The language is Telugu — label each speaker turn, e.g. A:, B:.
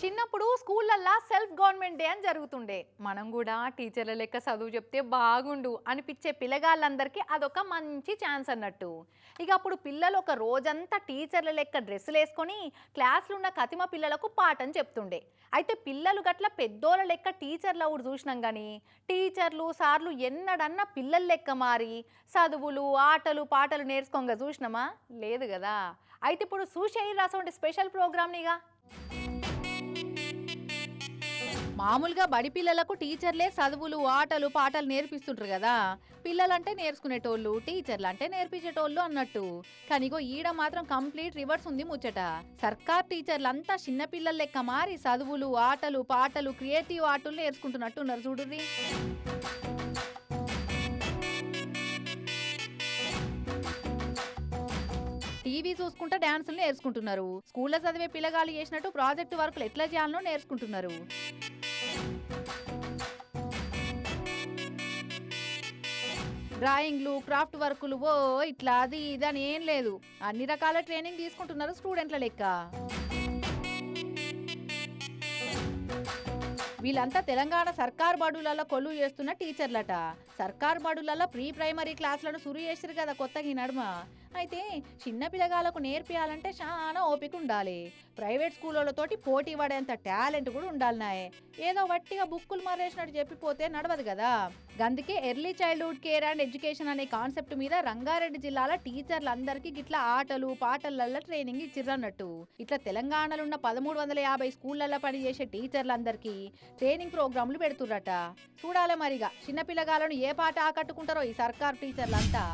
A: చిన్నప్పుడు స్కూళ్ళల్లో సెల్ఫ్ గవర్నమెంట్ డే అని జరుగుతుండే. మనం కూడా టీచర్ల లెక్క చదువు చెప్తే బాగుండు అనిపించే పిల్లగాళ్ళందరికీ అదొక మంచి ఛాన్స్ అన్నట్టు. ఇక అప్పుడు పిల్లలు ఒక రోజంతా టీచర్ల లెక్క డ్రెస్సులు వేసుకొని క్లాసులు ఉన్న కతిమ పిల్లలకు పాఠం చెప్తుండే. అయితే పిల్లలు గట్ల పెద్దోళ్ళ లెక్క టీచర్లు ఊరు చూసినాం కానీ టీచర్లు సార్లు ఎన్నడన్నా పిల్లల లెక్క మారి చదువులు ఆటలు పాటలు నేర్చుకోగా చూసినామా? లేదు కదా. అయితే ఇప్పుడు సూషయ్య రాసే స్పెషల్ ప్రోగ్రామ్నిగా? మామూలుగా బడి పిల్లలకు టీచర్లే చదువులు ఆటలు పాటలు నేర్పిస్తుంటారు కదా. పిల్లలంటే నేర్చుకునేటోళ్ళు టీచర్లు అంటే నేర్పించేటోళ్ళు అన్నట్టు. కానీ ఈడ మాత్రం కంప్లీట్ రివర్స్ ఉంది ముచ్చట. సర్కార్ టీచర్లంతా చిన్నపిల్లల లెక్క మారి చదువులు ఆటలు పాటలు క్రియేటివ్ ఆటలు నేర్చుకుంటున్నట్టు ఉన్నారు చూడుర్రి. టీవీ చూసుకుంటా డాన్సులు నేర్చుకుంటున్నారు. స్కూల్లో చదివే పిల్లగాళ్ళు చేసినట్టు ప్రాజెక్టు వర్కులు ఎట్లా చేయాలనో నేర్చుకుంటున్నారు. డ్రాయింగ్లు క్రాఫ్ట్ వర్కులు ఓ ఇట్లా అది ఇది అని ఏం లేదు. అన్ని రకాల ట్రైనింగ్ తీసుకుంటున్నారు స్టూడెంట్ల లెక్క. వీళ్ళంతా తెలంగాణ సర్కార్ బడులలో కొలువు చేస్తున్న టీచర్లట. సర్కార్ బడులలో ప్రీ ప్రైమరీ క్లాసులను సురు చేసిరు కదా కొత్తగా ఈ నడుమ. అయితే చిన్న పిల్లగాళ్ళకు నేర్పియాలంటే చాలా ఓపిక ఉండాలి ప్రైవేట్ స్కూళ్ళతోటి పోటీ పడేంత టాలెంట్ కూడా ఉండాలి నాయే. ఏదో వట్టిగా బుక్కులు మరేసినట్టు చెప్పిపోతే నడవదు కదా. అందుకే early childhood care and education అనే కాన్సెప్ట్ మీద రంగారెడ్డి జిల్లాల టీచర్లందరికీ గిట్లా ఆటలు పాటలల్లో ట్రైనింగ్ ఇచ్చిర్రన్నట్టు. ఇట్లా తెలంగాణలో ఉన్న పదమూడు వందల యాభై స్కూళ్ళల్లో పనిచేసే టీచర్లందరికీ ట్రైనింగ్ ప్రోగ్రాంలు పెడుతుర్రట. చూడాలి మరిగా చిన్నపిల్లగాలను ఏ పాట ఆకట్టుకుంటారో ఈ సర్కార్ టీచర్లంతా.